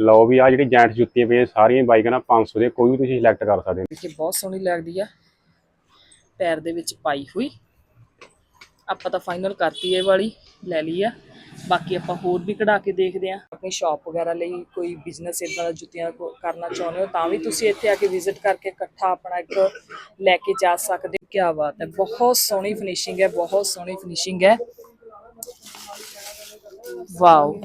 ਲਓ ਵੀ ਆ ਜਿਹੜੀ ਜੈਂਟ ਜੁੱਤੀਆਂ ਪਈਆਂ, ਸਾਰੀਆਂ ਬਾਈਕਾਂ ਨਾਲ 500 ਦੇ ਕੋਈ ਵੀ ਤੁਸੀਂ ਸਿਲੈਕਟ ਕਰ ਸਕਦੇ ਹੋ। ਕਿ ਬਹੁਤ ਸੋਹਣੀ ਲੱਗਦੀ ਆ। ਪੈਰ ਦੇ ਵਿੱਚ ਪਾਈ ਹੋਈ। ਆਪਾਂ ਤਾਂ ਫਾਈਨਲ ਕਰਤੀ ਇਹ ਵਾਲੀ, ਲੈ ਲਈ ਆ। ਬਾਕੀ ਆਪਾਂ ਹੋਰ ਵੀ ਕਢਾ ਕੇ ਦੇਖਦੇ ਆ। ਆਪਣੀ ਸ਼ਾਪ ਵਗੈਰਾ ਲਈ ਕੋਈ ਬਿਜ਼ਨਸ ਇਦਾਂ ਦਾ ਜੁੱਤੀਆਂ ਕਰਨਾ ਚਾਹੁੰਦੇ ਹੋ, ਤਾਂ ਵੀ ਤੁਸੀਂ ਇੱਥੇ ਆ ਕੇ ਵਿਜ਼ਿਟ ਕਰਕੇ ਇਕੱਠਾ ਆਪਣਾ ਇੱਕ ਲੈ ਕੇ ਜਾ ਸਕਦੇ ਹੋ। ਕੀ ਬਾਤ ਹੈ, ਬਹੁਤ ਸੋਹਣੀ ਫਿਨਿਸ਼ਿੰਗ ਹੈ, ਬਹੁਤ ਸੋਹਣੀ ਫਿਨਿਸ਼ਿੰਗ ਹੈ। ਵਾਓ।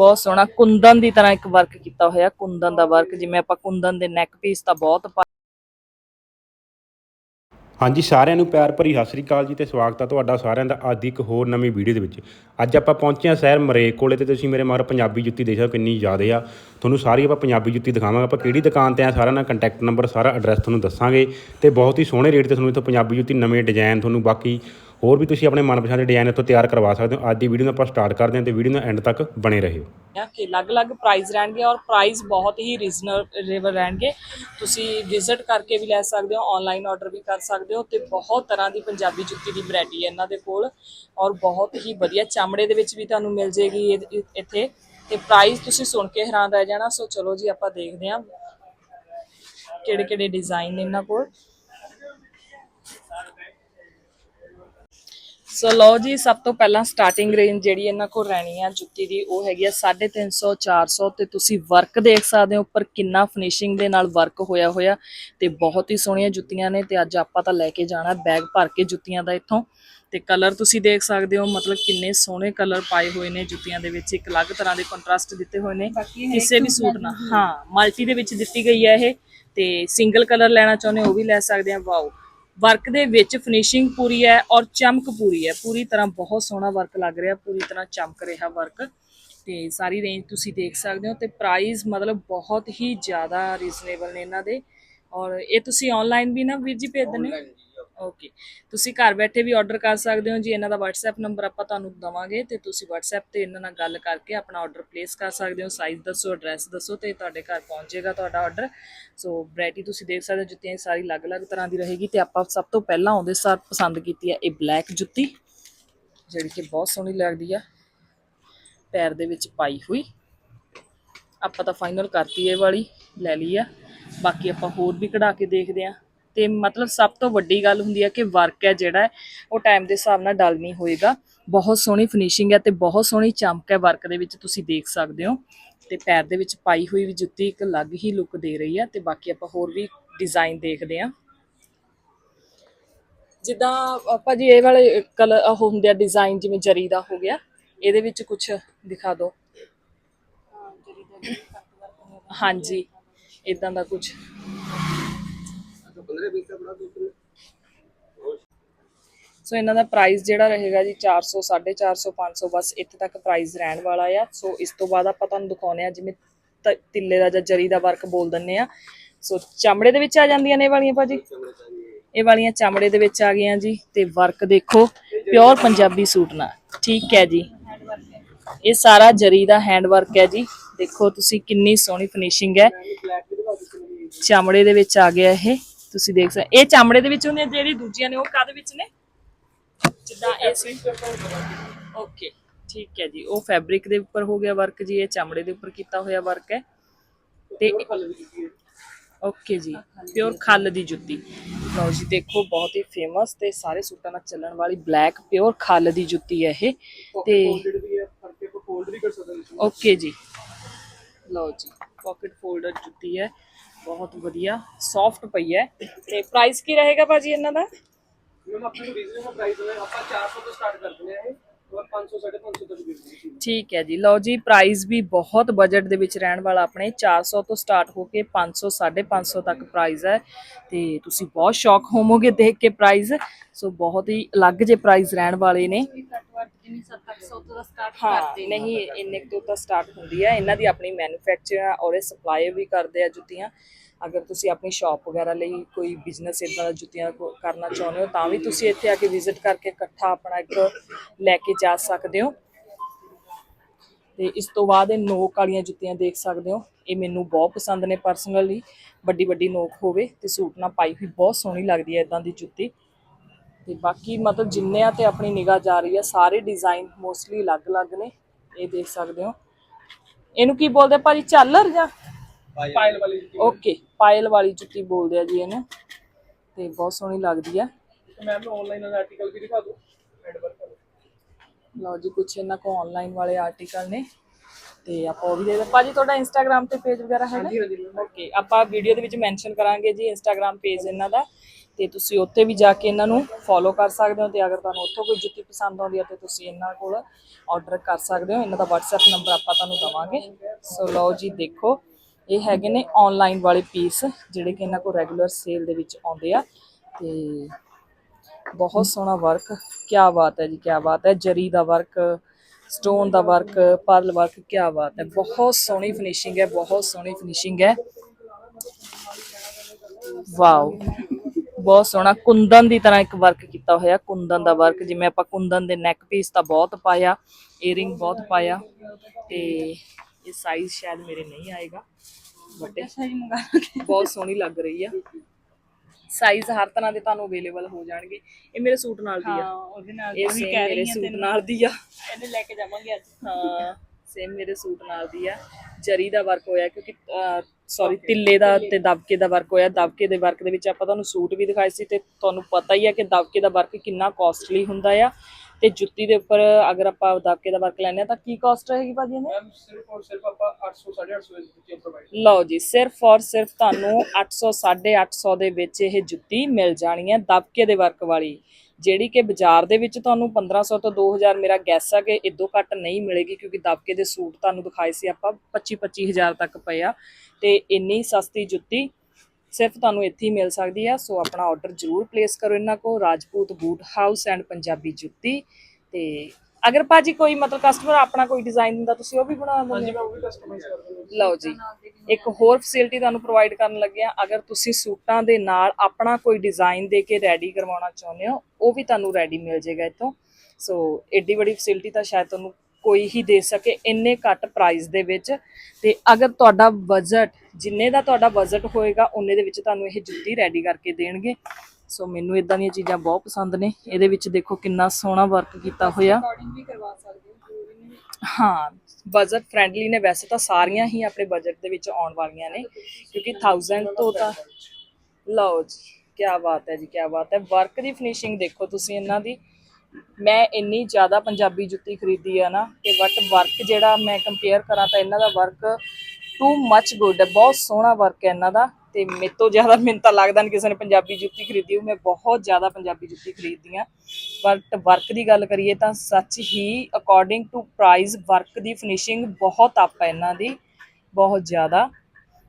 ਬਹੁਤ ਸੋਹਣਾ ਕੁੰਦਨ ਦੀ ਤਰ੍ਹਾਂ ਇੱਕ ਵਰਕ ਕੀਤਾ ਹੋਇਆ, ਕੁੰਦਨ ਦਾ ਵਰਕ ਜਿਵੇਂ ਆਪਾਂ ਕੁੰਦਨ ਦੇ ਨੈਕ ਪੀਸ ਤਾਂ ਬਹੁਤ ਪਾ- ਹਾਂਜੀ, ਸਾਰਿਆਂ ਨੂੰ ਪਿਆਰ ਭਰੀ ਸਤਿ ਸ੍ਰੀ ਅਕਾਲ ਜੀ ਤੇ ਸਵਾਗਤ ਆ ਤੁਹਾਡਾ ਸਾਰਿਆਂ ਦਾ ਅੱਜ ਦੀ ਇੱਕ ਹੋਰ ਨਵੀਂ ਵੀਡੀਓ ਦੇ ਵਿੱਚ। ਅੱਜ ਆਪਾਂ ਪਹੁੰਚੇ ਹਾਂ ਸ਼ਹਿਰ ਮਰੇਕ ਕੋਲੇ ਤੇ ਤੁਸੀਂ ਮੇਰੇ ਮਗਰ ਪੰਜਾਬੀ ਜੁੱਤੀ ਦੇਖ ਸਕਦੇ ਹੋ ਕਿੰਨੀ ਜ਼ਿਆਦੇ ਆ। ਤੁਹਾਨੂੰ ਸਾਰੀ ਆਪਾਂ ਪੰਜਾਬੀ ਜੁੱਤੀ ਦਿਖਾਵਾਂਗੇ, ਆਪਾਂ ਕਿਹੜੀ ਦੁਕਾਨ ਤੇ ਆ ਸਾਰਿਆਂ ਨਾਲ ਕੰਟੈਕਟ ਨੰਬਰ ਸਾਰਾ ਐਡਰੈਸ ਤੁਹਾਨੂੰ ਦੱਸਾਂਗੇ ਤੇ ਬਹੁਤ ਹੀ ਸੋਹਣੇ ਰੇਟ ਤੇ ਤੁਹਾਨੂੰ ਇੱਥੋਂ ਪੰਜਾਬੀ ਜੁੱਤੀ ਨਵੇਂ ਡਿਜ਼ਾਈਨ ਤੁਹਾਨੂੰ ਬਾਕੀ ਹੋਰ ਵੀ ਤੁਸੀਂ ਆਪਣੇ ਮਨਪਸੰਦ ਦੇ ਡਿਜ਼ਾਈਨ ਇੱਥੋਂ ਤਿਆਰ ਕਰਵਾ ਸਕਦੇ ਹੋ। ਅੱਜ ਦੀ ਵੀਡੀਓ ਨੂੰ ਆਪਾਂ ਸਟਾਰਟ ਕਰਦੇ ਹਾਂ ਤੇ ਵੀਡੀਓ ਨੂੰ ਐਂਡ ਤੱਕ ਬਣੇ ਰਹਿਓ ਕਿ ਅਲੱਗ-ਅਲੱਗ ਪ੍ਰਾਈਸ ਰਹਿਣਗੇ ਔਰ ਪ੍ਰਾਈਸ ਬਹੁਤ ਹੀ ਰੀਜ਼ਨੇਬਲ ਰਹਿਣਗੇ। ਤੁਸੀਂ ਵਿਜ਼ਿਟ ਕਰਕੇ ਵੀ ਲੈ ਸਕਦੇ ਹੋ ਆਨਲਾਈਨ ਆਰਡਰ ਵੀ ਕਰ ਸਕਦੇ ਹੋ ਤੇ ਬਹੁਤ ਤਰ੍ਹਾਂ ਦੀ ਪੰਜਾਬੀ ਜੁੱਤੀ ਦੀ ਵੈਰਾਈਟੀ ਹੈ ਇਹਨਾਂ ਦੇ ਕੋਲ ਔਰ ਬਹੁਤ ਹੀ ਵਧੀਆ ਚਮੜੇ ਦੇ ਵਿੱਚ ਵੀ ਤੁਹਾਨੂੰ ਮਿਲ ਜੇਗੀ ਇੱਥੇ। ਤੇ ਪ੍ਰਾਈਸ ਤੁਸੀਂ ਸੁਣ ਕੇ ਹੈਰਾਨ ਰਹਿ ਜਾਣਾ, ਸੋ ਚਲੋ ਜੀ ਆਪਾਂ ਦੇਖਦੇ ਹਾਂ ਕਿਹੜੇ ਕਿਹੜੇ ਡਿਜ਼ਾਈਨ ਨੇ ਇਹਨਾਂ ਕੋਲ। ਸੋ ਲਓ ਜੀ ਸਭ ਤੋਂ ਪਹਿਲਾਂ ਸਟਾਰਟਿੰਗ ਰੇਂਜ ਜਿਹੜੀ ਇਹਨਾਂ ਕੋਲ ਰਹਿਣੀ ਆ ਜੁੱਤੀ ਦੀ ਉਹ ਹੈਗੀ ਆ 350 400 ਤੇ ਤੁਸੀਂ ਵਰਕ ਦੇਖ ਸਕਦੇ ਹੋ ਉੱਪਰ ਕਿੰਨਾ ਫਿਨਿਸ਼ਿੰਗ ਦੇ ਨਾਲ ਵਰਕ ਹੋਇਆ ਹੋਇਆ ਤੇ ਬਹੁਤ ਹੀ ਸੋਹਣੀਆਂ ਜੁੱਤੀਆਂ ਨੇ ਤੇ ਅੱਜ ਆਪਾਂ ਤਾਂ ਲੈ ਕੇ ਜਾਣਾ ਬੈਗ ਭਰ ਕੇ ਜੁੱਤੀਆਂ ਦਾ ਇੱਥੋਂ। ਤੇ ਕਲਰ ਤੁਸੀਂ ਦੇਖ ਸਕਦੇ ਹੋ ਮਤਲਬ ਕਿੰਨੇ ਸੋਹਣੇ ਕਲਰ ਪਾਏ ਹੋਏ ਨੇ ਜੁੱਤੀਆਂ ਦੇ ਵਿੱਚ ਇੱਕ ਅਲੱਗ ਤਰ੍ਹਾਂ ਦੇ ਕੰਟਰਾਸਟ ਦਿੱਤੇ ਹੋਏ ਨੇ ਕਿਸੇ ਵੀ ਸੂਟ ਨਾਲ। ਹਾਂ। ਮਲਟੀ ਦੇ ਵਿੱਚ ਦਿੱਤੀ ਗਈ ਹੈ ਇਹ ਤੇ ਸਿੰਗਲ ਕਲਰ ਲੈਣਾ ਚਾਹੁੰਦੇ ਹੋ ਉਹ ਵੀ ਲੈ ਸਕਦੇ ਆ ਵਾਓ। ਵਰਕ ਦੇ ਵਿੱਚ ਫਿਨਿਸ਼ਿੰਗ ਪੂਰੀ ਹੈ ਔਰ ਚਮਕ ਪੂਰੀ ਹੈ। ਪੂਰੀ ਤਰ੍ਹਾਂ ਬਹੁਤ ਸੋਹਣਾ ਵਰਕ ਲੱਗ ਰਿਹਾ, ਪੂਰੀ ਤਰ੍ਹਾਂ ਚਮਕ ਰਿਹਾ ਵਰਕ। ਤੇ ਸਾਰੀ ਰੇਂਜ ਤੁਸੀਂ ਦੇਖ ਸਕਦੇ ਹੋ ਤੇ ਪ੍ਰਾਈਸ ਮਤਲਬ ਬਹੁਤ ਹੀ ਜ਼ਿਆਦਾ ਰੀਜ਼ਨੇਬਲ ਨੇ ਇਹਨਾਂ ਦੇ। ਔਰ ਇਹ ਤੁਸੀਂ ਆਨਲਾਈਨ ਵੀ ਨਾ ਵੀਰ ਜੀ ਭੇਜ ਦਿੰਦੇ ਓਕੇ ਤੁਸੀਂ ਘਰ ਬੈਠੇ ਵੀ ਆਰਡਰ ਕਰ ਸਕਦੇ ਹੋ ਜੀ, ਇਹਨਾਂ ਦਾ WhatsApp ਨੰਬਰ ਆਪਾਂ ਤੁਹਾਨੂੰ ਦਵਾਂਗੇ ਤੇ ਤੁਸੀਂ WhatsApp ਤੇ ਇਹਨਾਂ ਨਾਲ ਗੱਲ ਕਰਕੇ ਆਪਣਾ ਆਰਡਰ ਪਲੇਸ ਕਰ ਸਕਦੇ ਹੋ ਸਾਈਜ਼ ਦੱਸੋ ਐਡਰੈਸ ਦੱਸੋ ਤੇ ਤੁਹਾਡੇ ਘਰ ਪਹੁੰਚ ਜਾਏਗਾ ਤੁਹਾਡਾ ਆਰਡਰ ਸੋ ਵੈਰਾਈਟੀ ਤੁਸੀਂ ਦੇਖ ਸਕਦੇ ਹੋ, ਜੁੱਤੀਆਂ ਸਾਰੀ ਅਲੱਗ-ਅਲੱਗ ਤਰ੍ਹਾਂ ਦੀ ਰਹੇਗੀ ਤੇ ਆਪਾਂ ਸਭ ਤੋਂ ਪਹਿਲਾਂ ਆਉਂਦੇ ਸਾਰ ਪਸੰਦ ਕੀਤੀ ਹੈ ਇਹ ਬਲੈਕ ਜੁੱਤੀ, ਜਿਹੜੀ ਕਿ ਬਹੁਤ ਸੋਹਣੀ ਲੱਗਦੀ ਆ। ਪੈਰ ਦੇ ਵਿੱਚ ਪਾਈ ਹੋਈ। ਆਪਾਂ ਤਾਂ ਫਾਈਨਲ ਕਰਤੀ ਇਹ ਵਾਲੀ, ਲੈ ਲਈ ਆ। ਬਾਕੀ ਆਪਾਂ ਹੋਰ ਵੀ ਕਢਾ ਕੇ ਦੇਖਦੇ ਆ ਤੇ ਮਤਲਬ ਸਭ ਤੋਂ ਵੱਡੀ ਗੱਲ ਹੁੰਦੀ ਹੈ ਕਿ ਵਰਕ ਹੈ ਜਿਹੜਾ, ਉਹ ਟਾਈਮ ਦੇ ਹਿਸਾਬ ਨਾਲ ਡਲ ਨਹੀਂ ਹੋਏਗਾ। ਬਹੁਤ ਸੋਹਣੀ ਫਿਨਿਸ਼ਿੰਗ ਹੈ ਤੇ ਬਹੁਤ ਸੋਹਣੀ ਚਮਕ ਹੈ ਵਰਕ ਦੇ ਵਿੱਚ, ਤੁਸੀਂ ਦੇਖ ਸਕਦੇ ਹੋ। ਤੇ ਪੈਰ ਦੇ ਵਿੱਚ ਪਾਈ ਹੋਈ ਵੀ ਜੁੱਤੀ ਇੱਕ ਅਲੱਗ ਹੀ ਲੁੱਕ ਦੇ ਰਹੀ ਹੈ ਤੇ ਬਾਕੀ ਆਪਾਂ ਹੋਰ ਵੀ ਡਿਜ਼ਾਈਨ ਦੇਖਦੇ ਆ ਜਿੱਦਾਂ ਆਪਾਂ ਜੀ ਇਹ ਵਾਲੇ ਕਲਰ ਉਹ ਹੁੰਦੇ ਆ ਡਿਜ਼ਾਈਨ ਜਿਵੇਂ ਜਰੀ ਦਾ ਹੋ ਗਿਆ, ਇਹਦੇ ਵਿੱਚ ਕੁਝ ਦਿਖਾ ਦਿਓ। ਹਾਂਜੀ ਇਦਾਂ ਦਾ ਕੁਝ ਸੋ ਇਹਨਾਂ ਦਾ ਪ੍ਰਾਈਸ ਜਿਹੜਾ ਰਹੇਗਾ ਜੀ 400 450 500 ਬਸ ਇੱਥੇ ਤੱਕ ਪ੍ਰਾਈਸ ਰਹਿਣ ਵਾਲਾ ਆ। ਸੋ ਇਸ ਤੋਂ ਬਾਅਦ ਆਪਾਂ ਤੁਹਾਨੂੰ ਦਿਖਾਉਨੇ ਆ ਜਿਵੇਂ ਤਿੱਲੇ ਦਾ ਜਾਂ ਜਰੀ ਦਾ ਵਰਕ ਬੋਲ ਦਿੰਨੇ ਆ ਸੋ ਚਮੜੇ ਦੇ ਵਿੱਚ ਆ ਜਾਂਦੀਆਂ ਨੇ ਇਹ ਵਾਲੀਆਂ ਭਾਜੀ? ਇਹ ਵਾਲੀਆਂ ਚਮੜੇ ਦੇ ਵਿੱਚ ਆ ਗਈਆਂ ਜੀ। ਤੇ ਵਰਕ ਦੇਖੋ ਪਿਓਰ ਪੰਜਾਬੀ ਸੂਟ ਨਾਲ। ਠੀਕ ਹੈ ਜੀ। ਇਹ ਸਾਰਾ ਜਰੀ ਦਾ ਹੈਂਡ ਵਰਕ ਹੈ ਜੀ। ਦੇਖੋ ਤੁਸੀਂ ਕਿੰਨੀ ਸੋਹਣੀ ਫਿਨਿਸ਼ਿੰਗ ਹੈ। ਚਮੜੇ ਦੇ ਵਿੱਚ ਆ ਗਿਆ ਇਹ। ਤੁਸੀਂ ਦੇਖ ਸਕਦੇ ਇਹ ਚਮੜੇ ਦੇ ਵਿੱਚ ਹੁੰਦੀਆਂ ਜਿਹੜੀ ਦੂਜੀਆਂ ਨੇ ਉਹ ਕਾਦੇ ਵਿੱਚ ਨੇ? ਜਿੱਦਾਂ ਇਹ ਸੀ। ਓਕੇ ਠੀਕ ਹੈ ਜੀ। ਉਹ ਫੈਬਰਿਕ ਦੇ ਉੱਪਰ ਹੋ ਗਿਆ ਵਰਕ ਜੀ ਇਹ ਚਮੜੇ ਦੇ ਉੱਪਰ ਕੀਤਾ ਹੋਇਆ ਵਰਕ ਹੈ। ਤੇ ਓਕੇ ਜੀ ਪਿਓਰ ਖੱਲ ਦੀ ਜੁੱਤੀ। ਲਓ ਜੀ ਦੇਖੋ ਬਹੁਤ ਹੀ ਫੇਮਸ ਤੇ ਸਾਰੇ ਸੂਟਾਂ ਨਾਲ ਚੱਲਣ ਵਾਲੀ ਬਲੈਕ ਪਿਓਰ ਖੱਲ ਦੀ ਜੁੱਤੀ ਹੈ ਇਹ। ਤੇ ਓਕੇ ਜੀ। ਲਓ ਜੀ ਪਾਕਟ ਫੋਲਡਰ ਜੁੱਤੀ ਹੈ। ਬਹੁਤ ਵਧੀਆ ਸੌਫਟ ਪਈ ਹੈ। ਤੇ ਪ੍ਰਾਈਸ ਕੀ ਰਹੇਗਾ ਭਾਜੀ ਇਹਨਾਂ ਦਾ? ਮੈਮ ਆਪਣੇ ਰੀਜ਼ਨੇਬਲ ਪ੍ਰਾਈਸ ਹੈ ਆਪਾਂ 400 ਤੋਂ ਸਟਾਰਟ ਕਰਦੇ ਹਾਂ ਇਹ। ਔਰ 500 550 ਤੱਕ ਵੀ ਹੈ ਠੀਕ ਹੈ ਜੀ। ਲਓ ਜੀ ਪ੍ਰਾਈਸ ਵੀ ਬਹੁਤ ਬਜਟ ਦੇ ਵਿੱਚ ਰਹਿਣ ਵਾਲਾ ਆਪਣੇ। 400 ਤੋਂ ਸਟਾਰਟ ਹੋ ਕੇ 500 550 ਤੱਕ ਪ੍ਰਾਈਸ ਹੈ। ਤੇ ਤੁਸੀਂ ਬਹੁਤ ਸ਼ੌਕ ਹੋਵੋਗੇ ਦੇਖ ਕੇ ਪ੍ਰਾਈਸ ਸੋ ਬਹੁਤ ਹੀ ਅਲੱਗ ਜੇ ਪ੍ਰਾਈਸ ਰਹਿਣ ਵਾਲੇ ਨੇ। ਹਾਂ ਨਹੀਂ ਇੰਨੇ ਤੋਂ ਤਾਂ ਸਟਾਰਟ ਹੁੰਦੀ ਹੈ। ਇਹਨਾਂ ਦੀ ਆਪਣੀ ਮੈਨੂਫੈਕਚਰ ਔਰ ਇਹ ਸਪਲਾਈ ਵੀ ਕਰਦੇ ਆ ਜੁੱਤੀਆਂ। ਅਗਰ ਤੁਸੀਂ ਆਪਣੀ ਸ਼ਾਪ ਵਗੈਰਾ ਲਈ ਕੋਈ ਬਿਜ਼ਨਸ ਇਦਾਂ ਦਾ ਜੁੱਤੀਆਂ ਕਰਨਾ ਚਾਹੁੰਦੇ ਹੋ, ਤਾਂ ਵੀ ਤੁਸੀਂ ਇੱਥੇ ਆ ਕੇ ਵਿਜ਼ਿਟ ਕਰਕੇ ਇਕੱਠਾ ਆਪਣਾ ਇੱਕ ਲੈ ਕੇ ਜਾ ਸਕਦੇ ਹੋ। ਤੇ ਇਸ ਤੋਂ ਬਾਅਦ ਇਹ ਨੋਕ ਵਾਲੀਆਂ ਜੁੱਤੀਆਂ ਦੇਖ ਸਕਦੇ ਹੋ। ਇਹ ਮੈਨੂੰ ਬਹੁਤ ਪਸੰਦ ਨੇ ਪਰਸਨਲੀ ਵੱਡੀ ਵੱਡੀ ਨੋਕ ਹੋਵੇ ਤੇ ਸੂਟ ਨਾਲ ਪਾਈ ਹੋਈ ਬਹੁਤ ਸੋਹਣੀ ਲੱਗਦੀ ਹੈ ਇਦਾਂ ਦੀ ਜੁੱਤੀ। ਤੇ ਬਾਕੀ ਮਤਲਬ ਜਿੰਨਿਆਂ ਤੇ ਆਪਣੀ ਨਿਗਾਹ ਜਾ ਰਹੀ ਆ ਸਾਰੇ ਡਿਜ਼ਾਈਨ ਮੋਸਟਲੀ ਅਲੱਗ-ਅਲੱਗ ਨੇ, ਇਹ ਦੇਖ ਸਕਦੇ ਹੋ। ਇਹਨੂੰ ਕੀ ਬੋਲਦੇ ਆ ਭਾਜੀ, ਝਾਲਰ ਜਾਂ? ਪਾਇਲ ਵਾਲੀ ਜੁੱਤੀ ਓਕੇ ਪਾਇਲ ਵਾਲੀ ਜੁੱਤੀ ਬੋਲਦੇ ਆ ਜੀ ਇਹਨੂੰ। ਤੇ ਬਹੁਤ ਸੋਹਣੀ ਲੱਗਦੀ ਆ। ਮੈਮ ਨੂੰ ਆਨਲਾਈਨ ਆਰਟੀਕਲ ਵੀ ਦਿਖਾ ਦਿਓ ਐਡ ਵਰਕ ਲਓ ਜੀ ਕੁਛ ਇਹਨਾਂ ਕੋ ਆਨਲਾਈਨ ਵਾਲੇ ਆਰਟੀਕਲ ਨੇ। ਤੇ ਆਪਾਂ ਉਹ ਵੀ ਦੇ ਦੇ ਭਾਜੀ ਤੁਹਾਡਾ ਇੰਸਟਾਗ੍ਰam ਤੇ ਪੇਜ ਵਗੈਰਾ ਹਾਂਜੀ ma'am। ਓਕੇ ਆਪਾਂ ਵੀਡੀਓ ਦੇ ਵਿੱਚ ਮੈਂਸ਼ਨ ਕਰਾਂਗੇ ਜੀ ਇੰਸਟਾਗ੍ਰam ਪੇਜ ਇਹਨਾਂ ਦਾ। ਤੇ ਤੁਸੀਂ ਉੱਥੇ ਵੀ ਜਾ ਕੇ ਇਹਨਾਂ ਨੂੰ ਫੋਲੋ ਕਰ ਸਕਦੇ ਹੋ ਤੇ ਅਗਰ ਤੁਹਾਨੂੰ ਉੱਥੋਂ ਕੋਈ ਜੁੱਤੀ ਪਸੰਦ ਆਉਂਦੀ ਹੈ ਤੇ ਤੁਸੀਂ ਇਹਨਾਂ ਕੋਲ ਆਰਡਰ ਕਰ ਸਕਦੇ ਹੋ। ਇਹਨਾਂ ਦਾ WhatsApp ਨੰਬਰ ਆਪਾਂ ਤੁਹਾਨੂੰ ਦਵਾਂਗੇ। ਸੋ ਲਓ ਜੀ ਦੇਖੋ। ਇਹ ਹੈਗੇ ਨੇ ਆਨਲਾਈਨ ਵਾਲੇ ਪੀਸ ਜਿਹੜੇ ਕਿ ਇਹਨਾਂ ਕੋਲ ਰੈਗੂਲਰ ਸੇਲ ਦੇ ਵਿੱਚ ਆਉਂਦੇ ਆ। ਤੇ ਬਹੁਤ ਸੋਹਣਾ ਵਰਕ ਕੀ ਬਾਤ ਹੈ ਜੀ ਕੀ ਬਾਤ ਹੈ। ਜਰੀ ਦਾ ਵਰਕ ਸਟੋਨ ਦਾ ਵਰਕ ਪਰਲ ਵਰਕ ਕੀ ਬਾਤ ਹੈ। ਬਹੁਤ ਸੋਹਣੀ ਫਿਨਿਸ਼ਿੰਗ ਹੈ, ਬਹੁਤ ਸੋਹਣੀ ਫਿਨਿਸ਼ਿੰਗ ਹੈ। ਵਾਓ ਬਹੁਤ ਸੋਹਣਾ। ਕੁੰਦਨ ਦੀ ਤਰ੍ਹਾਂ ਇੱਕ ਵਰਕ ਕੀਤਾ ਹੋਇਆ, ਕੁੰਦਨ ਦਾ ਵਰਕ ਜਿਵੇਂ ਆਪਾਂ ਕੁੰਦਨ ਦੇ ਨੈਕ ਪੀਸ ਤਾਂ ਬਹੁਤ ਪਾਇਆ ਏਅਰਿੰਗ ਬਹੁਤ ਪਾਇਆ। ਤੇ ਇਹ ਸਾਈਜ਼ ਸ਼ਾਇਦ ਮੇਰੇ ਨਹੀਂ ਆਏਗਾ ਵੱਡੇ ਸਾਈਜ਼ ਮੰਗਾ ਬਹੁਤ ਸੋਹਣੀ ਲੱਗ ਰਹੀ ਆ। ਸਾਈਜ਼ ਹਰ ਤਰ੍ਹਾਂ ਦੇ ਤੁਹਾਨੂੰ ਅਵੇਲੇਬਲ ਹੋ ਜਾਣਗੇ। ਇਹ ਮੇਰੇ ਸੂਟ ਨਾਲ ਦੀ ਆ। ਉਹਦੇ ਨਾਲ ਇਹ ਸੇਮ ਮੇਰੇ ਸੂਟ ਨਾਲ ਦੀ ਆ। ਇਹਨੇ ਲੈ ਕੇ ਜਾਵਾਂਗੇ ਅੱਜ। ਹਾਂ ਸੇਮ ਮੇਰੇ ਸੂਟ ਨਾਲ ਦੀ ਆ। ਜਰੀ ਦਾ ਵਰਕ ਹੋਇਆ ਕਿਉਂਕਿ ਸੌਰੀ ਤਿੱਲੇ ਦਾ ਤੇ ਦਬਕੇ ਦਾ ਵਰਕ ਹੋਇਆ। ਦਬਕੇ ਦੇ ਵਰਕ ਦੇ ਵਿੱਚ ਆਪਾਂ ਤੁਹਾਨੂੰ ਸੂਟ ਵੀ ਦਿਖਾਏ ਸੀ ਤੇ ਤੁਹਾਨੂੰ ਪਤਾ ਹੀ ਆ ਕਿ ਦਬਕੇ ਦਾ ਵਰਕ ਕਿੰਨਾ ਕਾਸਟਲੀ ਹੁੰਦਾ ਆ। ਤੇ ਜੁੱਤੀ ਦੇ ਉੱਪਰ ਅਗਰ ਆਪਾਂ ਦਬਕੇ ਦਾ ਵਰਕ ਲੈਣੇ ਆ ਤਾਂ ਕੀ ਕਾਸਟ ਰਹੇਗੀ ਭਾਜੀ ਇਹਨੇ ਮੈਮ ਸਿਰਫ ਔਰ ਸਿਰਫ ਆਪਾਂ 800 850 ਦੀ ਜੁੱਤੀਆਂ ਪ੍ਰੋਵਾਈਡ ਲਓ ਜੀ ਸਿਰਫ ਔਰ ਸਿਰਫ ਤੁਹਾਨੂੰ 800 850 ਦੇ ਵਿੱਚ ਇਹ ਜੁੱਤੀ ਮਿਲ ਜਾਣੀ ਹੈ ਦਬਕੇ ਦੇ ਵਰਕ ਵਾਲੀ। ਜਿਹੜੀ ਕਿ ਬਾਜ਼ਾਰ ਦੇ ਵਿੱਚ ਤੁਹਾਨੂੰ 1500 ਤੋਂ 2000 ਮੇਰਾ ਗੈਸ ਆ ਕਿ ਇਦੋਂ ਘੱਟ ਨਹੀਂ ਮਿਲੇਗੀ ਕਿਉਂਕਿ ਦਬਕੇ ਦੇ ਸੂਟ ਤੁਹਾਨੂੰ ਦਿਖਾਏ ਸੀ ਆਪਾਂ 25 25000 ਤੱਕ ਪਏ ਆ। ਤੇ ਇੰਨੀ ਸਸਤੀ ਜੁੱਤੀ ਸਿਰਫ ਤੁਹਾਨੂੰ ਇੱਥੇ ਹੀ ਮਿਲ ਸਕਦੀ ਆ ਸੋ ਆਪਣਾ ਆਰਡਰ ਜ਼ਰੂਰ ਪਲੇਸ ਕਰੋ ਇਹਨਾਂ ਕੋ Rajput boot house and Punjabi ਜੁੱਤੀ। ਤੇ ਅਗਰ ਭਾਜੀ ਕੋਈ ਮਤਲਬ ਕਸਟਮਰ ਆਪਣਾ ਕੋਈ ਡਿਜ਼ਾਈਨ ਦਿੰਦਾ ਤੁਸੀਂ ਉਹ ਵੀ ਬਣਾ ਦਿੰਦੇ ਹਾਂਜੀ? ਮੈਂ ਉਹ ਵੀ ਕਸਟਮਾਈਜ਼ ਕਰ ਦਿੰਦਾ ਲਓ ਜੀ ਇੱਕ ਹੋਰ ਫੈਸਿਲਿਟੀ ਤੁਹਾਨੂੰ ਪ੍ਰੋਵਾਈਡ ਕਰਨ ਲੱਗੇ ਆ। ਅਗਰ ਤੁਸੀਂ ਸੂਟਾਂ ਦੇ ਨਾਲ ਆਪਣਾ ਕੋਈ ਡਿਜ਼ਾਈਨ ਦੇ ਕੇ ਰੈਡੀ ਕਰਵਾਉਣਾ ਚਾਹੁੰਦੇ ਹੋ ਉਹ ਵੀ ਤੁਹਾਨੂੰ ਰੈਡੀ ਮਿਲ ਜਾਏਗਾ ਇਤੋਂ ਸੋ ਏਡੀ ਵੱਡੀ ਫੈਸਿਲਿਟੀ ਤਾਂ ਸ਼ਾਇਦ ਤੁਹਾਨੂੰ ਕੋਈ ਹੀ ਦੇ ਸਕੇ ਇੰਨੇ ਘੱਟ ਪ੍ਰਾਈਸ ਦੇ ਵਿੱਚ। ਤੇ ਅਗਰ ਤੁਹਾਡਾ ਬਜਟ ਜਿੰਨੇ ਦਾ ਤੁਹਾਡਾ ਬਜਟ ਹੋਏਗਾ ਉਹਨੇ ਦੇ ਵਿੱਚ ਤੁਹਾਨੂੰ ਇਹ ਜੁੱਤੀ ਰੈਡੀ ਕਰਕੇ ਦੇਣਗੇ। ਸੋ ਮੈਨੂੰ ਇਦਾਂ ਦੀਆਂ ਚੀਜ਼ਾਂ ਬਹੁਤ ਪਸੰਦ ਨੇ। ਇਹਦੇ ਵਿੱਚ ਦੇਖੋ ਕਿੰਨਾ ਸੋਹਣਾ ਵਰਕ ਕੀਤਾ ਹੋਇਆ। ਹਾਂ ਬਜਟ ਫ੍ਰੈਂਡਲੀ ਨੇ। ਵੈਸੇ ਤਾਂ ਸਾਰੀਆਂ ਹੀ ਆਪਣੇ ਬਜਟ ਦੇ ਵਿੱਚ ਆਉਣ ਵਾਲੀਆਂ ਨੇ ਕਿਉਂਕਿ 1000 ਤੋਂ ਤਾਂ ਲਓ ਜੀ ਕੀ ਬਾਤ ਹੈ ਜੀ ਕੀ ਬਾਤ ਹੈ। ਵਰਕ ਦੀ ਫਿਨਿਸ਼ਿੰਗ ਦੇਖੋ ਤੁਸੀਂ ਇਹਨਾਂ ਦੀ। ਮੈਂ ਇੰਨੀ ਜ਼ਿਆਦਾ ਪੰਜਾਬੀ ਜੁੱਤੀ ਖਰੀਦੀ ਆ ਨਾ ਤੇ ਬਟ ਵਰਕ ਜਿਹੜਾ ਮੈਂ ਕੰਪੇਅਰ ਕਰਾਂ ਤਾਂ ਇਹਨਾਂ ਦਾ ਵਰਕ ਟੂ ਮੱਚ ਗੁੱਡ ਹੈ, ਬਹੁਤ ਸੋਹਣਾ ਵਰਕ ਹੈ ਇਹਨਾਂ ਦਾ ਤੇ ਮੇਰੇ ਤੋਂ ਜ਼ਿਆਦਾ ਮੈਨੂੰ ਤਾਂ ਲੱਗਦਾ ਨਹੀਂ ਕਿਸੇ ਨੇ ਪੰਜਾਬੀ ਜੁੱਤੀ ਖਰੀਦੀ ਹੋ ਮੈਂ ਬਹੁਤ ਜ਼ਿਆਦਾ ਪੰਜਾਬੀ ਜੁੱਤੀ ਖਰੀਦਦੀ ਆ। ਬਟ ਵਰਕ ਦੀ ਗੱਲ ਕਰੀਏ ਤਾਂ ਸੱਚ ਹੀ ਅਕੋਰਡਿੰਗ ਟੂ ਪ੍ਰਾਈਸ ਵਰਕ ਦੀ ਫਿਨਿਸ਼ਿੰਗ ਬਹੁਤ ਅਪ ਹੈ ਇਹਨਾਂ ਦੀ, ਬਹੁਤ ਜ਼ਿਆਦਾ।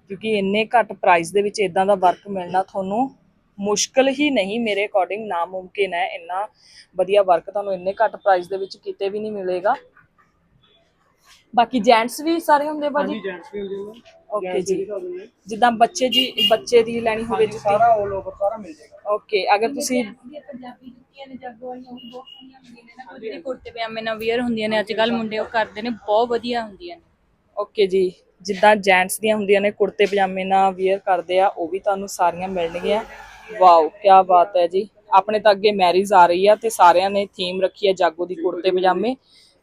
ਕਿਉਂਕਿ ਇੰਨੇ ਘੱਟ ਪ੍ਰਾਈਸ ਦੇ ਵਿੱਚ ਇਦਾਂ ਦਾ ਵਰਕ ਮਿਲਣਾ ਤੁਹਾਨੂੰ ਮੁਸ਼ਕਲ ਹੀ ਨਹੀਂ ਮੇਰੇ ਅਕੋਰਡਿੰਗ ਨਾਮੁਮਕਿਨ ਹੈ ਇੰਨਾ ਵਧੀਆ ਵਰਕ ਤੁਹਾਨੂੰ ਇੰਨੇ ਘੱਟ ਪ੍ਰਾਈਸ ਦੇ ਵਿੱਚ ਕਿਤੇ ਵੀ ਨਹੀਂ ਮਿਲੇਗਾ। ਬਾਕੀ ਜੈਂਟਸ ਵੀ ਸਾਰੇ ਹੁੰਦੇ ਭਾਜੀ? ਹਾਂਜੀ ਜੈਂਟਸ ਵੀ ਹੋ ਜਾਊਗਾ ਓਕੇ ਜੀ। ਜਿੱਦਾਂ ਬੱਚੇ ਜੀ ਬੱਚੇ ਦੀ ਲੈਣੀ ਹੋਵੇ ਜੁੱਤੀ ਸਾਰਾ ਆਲ ਓਵਰ ਸਾਰਾ ਮਿਲ ਜਾਏਗਾ। ਓਕੇ ਅਗਰ ਤੁਸੀਂ ਇਹ ਪੰਜਾਬੀ ਜੁੱਤੀਆਂ ਨੇ ਜਾਗੋ ਵਾਲੀਆਂ ਉਹ ਵੀ ਬਹੁਤ ਸੋਹਣੀਆਂ ਹੁੰਦੀਆਂ ਨੇ ਨਾ। ਕੋਈ ਜਿਹੜੇ ਕੁੜਤੇ ਪਜਾਮੇ ਨਾਲ ਵੀਅਰ ਹੁੰਦੀਆਂ ਨੇ ਅੱਜ ਕੱਲ ਮੁੰਡੇ ਉਹ ਕਰਦੇ ਨੇ ਬਹੁਤ ਵਧੀਆ ਹੁੰਦੀਆਂ ਨੇ। ਓਕੇ ਜੀ ਜਿੱਦਾਂ ਜੈਂਟਸ ਦੀਆਂ ਹੁੰਦੀਆਂ ਨੇ ਕੁੜਤੇ ਪਜਾਮੇ ਨਾਲ ਵੇਅਰ ਕਰਦੇ ਆ ਉਹ ਵੀ ਤੁਹਾਨੂੰ ਸਾਰੀਆਂ ਮਿਲਣਗੀਆਂ। ਵਾਓ ਕੀ ਬਾਤ ਹੈ ਜੀ। ਆਪਣੇ ਤਾਂ ਅੱਗੇ ਮੈਰਿਜ ਆ ਰਹੀ ਆ ਤੇ ਸਾਰਿਆਂ ਨੇ ਥੀਮ ਰੱਖੀ ਹੈ ਜਾਗੋ ਦੀ ਕੁੜਤੇ ਪਜਾਮੇ।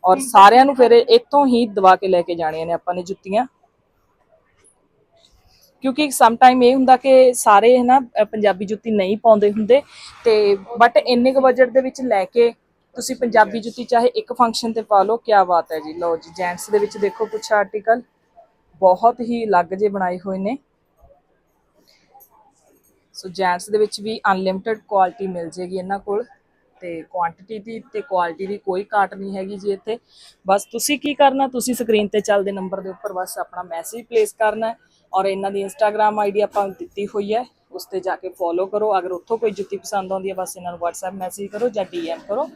ਔਰ ਸਾਰਿਆਂ ਨੂੰ ਫਿਰ ਇੱਥੋਂ ਹੀ ਦਵਾ ਕੇ ਲੈ ਕੇ ਜਾਣੀਆਂ ਨੇ ਆਪਾਂ ਨੇ ਜੁੱਤੀਆਂ। ਕਿਉਂਕਿ ਸਮ ਟਾਈਮ ਇਹ ਹੁੰਦਾ ਕਿ ਸਾਰੇ ਹੈ ਨਾ ਪੰਜਾਬੀ ਜੁੱਤੀ ਨਹੀਂ ਪਾਉਂਦੇ ਹੁੰਦੇ। ਤੇ ਬਟ ਇੰਨੇ ਕੁ ਬਜਟ ਦੇ ਵਿੱਚ ਲੈ ਕੇ ਤੁਸੀਂ ਪੰਜਾਬੀ ਜੁੱਤੀ ਚਾਹੇ ਇੱਕ ਫੰਕਸ਼ਨ ਤੇ ਪਾ ਲਓ ਕੀ ਬਾਤ ਹੈ ਜੀ। ਲਓ ਜੀ ਜੈਂਟਸ ਦੇ ਵਿੱਚ ਦੇਖੋ ਕੁਝ ਆਰਟੀਕਲ ਬਹੁਤ ਹੀ ਅਲੱਗ ਜੇ ਬਣਾਏ ਹੋਏ ਨੇ। ਸੋ ਜੈਂਟਸ ਦੇ ਵਿੱਚ ਵੀ ਅਨਲਿਮਿਟਿਡ ਕੁਆਲਿਟੀ ਮਿਲ ਜੇਗੀ ਇਹਨਾਂ ਕੋਲ ਤੇ ਕੁਆਂਟੀਟੀ ਦੀ ਤੇ ਕੁਆਲਿਟੀ ਦੀ ਕੋਈ ਘਾਟ ਨਹੀਂ ਹੈਗੀ ਜੀ ਇੱਥੇ। ਬਸ ਤੁਸੀਂ ਕੀ ਕਰਨਾ, ਤੁਸੀਂ ਸਕਰੀਨ ਤੇ ਚੱਲਦੇ ਨੰਬਰ ਦੇ ਉੱਪਰ ਬਸ ਆਪਣਾ ਮੈਸੇਜ ਪਲੇਸ ਕਰਨਾ ਔਰ ਇਹਨਾਂ ਦੀ ਇੰਸਟਾਗ੍ਰam ਆਈਡੀ ਆਪਾਂ ਦਿੱਤੀ ਹੋਈ ਹੈ, ਉਸ ਤੇ ਜਾ ਕੇ ਫੋਲੋ ਕਰੋ। ਅਗਰ ਉੱਥੋਂ ਕੋਈ ਜੁੱਤੀ ਪਸੰਦ ਆਉਂਦੀ ਹੈ, ਬਸ ਇਹਨਾਂ ਨੂੰ WhatsApp ਮੈਸੇਜ ਕਰੋ ਜਾਂ DM ਕਰੋ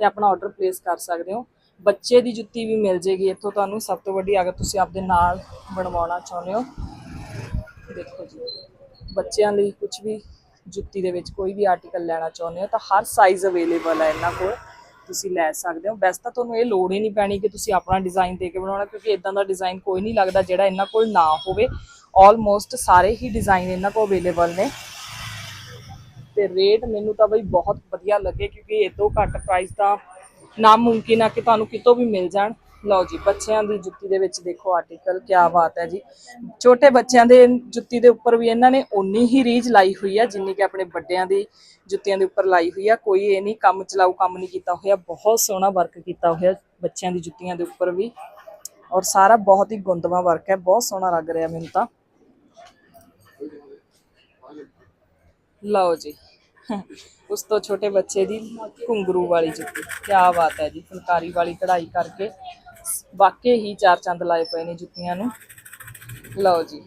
ਤੇ ਆਪਣਾ ਆਰਡਰ ਪਲੇਸ ਕਰ ਸਕਦੇ ਹੋ। ਬੱਚੇ ਦੀ ਜੁੱਤੀ ਵੀ ਮਿਲ ਜੇਗੀ ਇੱਥੋਂ ਤੁਹਾਨੂੰ। ਸਭ ਤੋਂ ਵੱਡੀ ਅਗਰ ਤੁਸੀਂ ਆਪਦੇ ਨਾਲ ਬਣਵਾਉਣਾ ਚਾਹੁੰਦੇ ਹੋ, ਦੇਖੋ ਜੀ। ਬੱਚਿਆਂ ਲਈ ਕੁਝ ਵੀ ਜੁੱਤੀ ਦੇ ਵਿੱਚ ਕੋਈ ਵੀ ਆਰਟੀਕਲ ਲੈਣਾ ਚਾਹੁੰਦੇ ਹੋ ਤਾਂ ਹਰ ਸਾਈਜ਼ ਅਵੇਲੇਬਲ ਹੈ ਇਹਨਾਂ ਕੋਲ। ਤੁਸੀਂ ਲੈ ਸਕਦੇ ਹੋ। ਵੈਸੇ ਤਾਂ ਤੁਹਾਨੂੰ ਇਹ ਲੋੜ ਹੀ ਨਹੀਂ ਪੈਣੀ ਕਿ ਤੁਸੀਂ ਆਪਣਾ ਡਿਜ਼ਾਈਨ ਦੇ ਕੇ ਬਣਾਉਣਾ, ਕਿਉਂਕਿ ਇਦਾਂ ਦਾ ਡਿਜ਼ਾਈਨ ਕੋਈ ਨਹੀਂ ਲੱਗਦਾ ਜਿਹੜਾ ਇਹਨਾਂ ਕੋਲ ਨਾ ਹੋਵੇ। ਆਲਮੋਸਟ ਸਾਰੇ ਹੀ ਡਿਜ਼ਾਈਨ ਇਹਨਾਂ ਕੋਲ ਅਵੇਲੇਬਲ ਨੇ। ਤੇ ਰੇਟ ਮੈਨੂੰ ਤਾਂ ਬਈ ਬਹੁਤ ਵਧੀਆ ਲੱਗੇ, ਕਿਉਂਕਿ ਇਹ ਤੋਂ ਘੱਟ ਪ੍ਰਾਈਸ ਤਾਂ ਨਾਮੁਮਕਿਨ ਆ ਕਿ ਤੁਹਾਨੂੰ ਕਿਤੋਂ ਵੀ ਮਿਲ ਜਾਣ। ਲਓ ਜੀ, ਬੱਚਿਆਂ ਦੀ ਜੁੱਤੀ ਦੇ ਵਿੱਚ ਦੇਖੋ ਆਰਟੀਕਲ ਕੀ ਬਾਤ ਹੈ ਜੀ। ਛੋਟੇ ਬੱਚਿਆਂ ਦੇ ਜੁੱਤੀ ਦੇ ਉੱਪਰ ਵੀ ਇਹਨਾਂ ਨੇ ਓਨੀ ਹੀ ਰੀਝ ਲਾਈ ਹੋਈ ਹੈ ਜਿੰਨੀ ਕਿ ਆਪਣੇ ਵੱਡਿਆਂ ਦੀ ਜੁੱਤੀਆਂ ਦੇ ਉੱਪਰ ਲਾਈ ਹੋਈ ਆ। ਕੋਈ ਇਹ ਨਹੀਂ, ਕੰਮ ਚਲਾਊ ਕੰਮ ਨਹੀਂ ਕੀਤਾ ਹੋਇਆ, ਬਹੁਤ ਸੋਹਣਾ ਵਰਕ ਕੀਤਾ ਹੋਇਆ ਬੱਚਿਆਂ ਦੀ ਜੁੱਤੀਆਂ ਦੇ ਉੱਪਰ ਵੀ। ਔਰ ਸਾਰਾ ਬਹੁਤ ਹੀ ਗੁੰਦਵਾ ਵਰਕ ਹੈ, ਬਹੁਤ ਸੋਹਣਾ ਲੱਗ ਰਿਹਾ ਮੈਨੂੰ ਤਾਂ। ਲਓ ਜੀ, ਉਸ ਤੋਂ ਛੋਟੇ ਬੱਚੇ ਦੀ ਘੁੰਗਰੂ ਵਾਲੀ ਜੁੱਤੀ ਕੀ ਬਾਤ ਹੈ ਜੀ, ਫੁਲਕਾਰੀ ਵਾਲੀ ਕਢਾਈ ਕਰਕੇ। ਵਾਕਈ ਹੀ ਚਾਰ ਚੰਦ ਲਾਏ ਪਏ ਨੇ ਜੁੱਤੀਆਂ ਨੂੰ। ਲਓ ਜੀ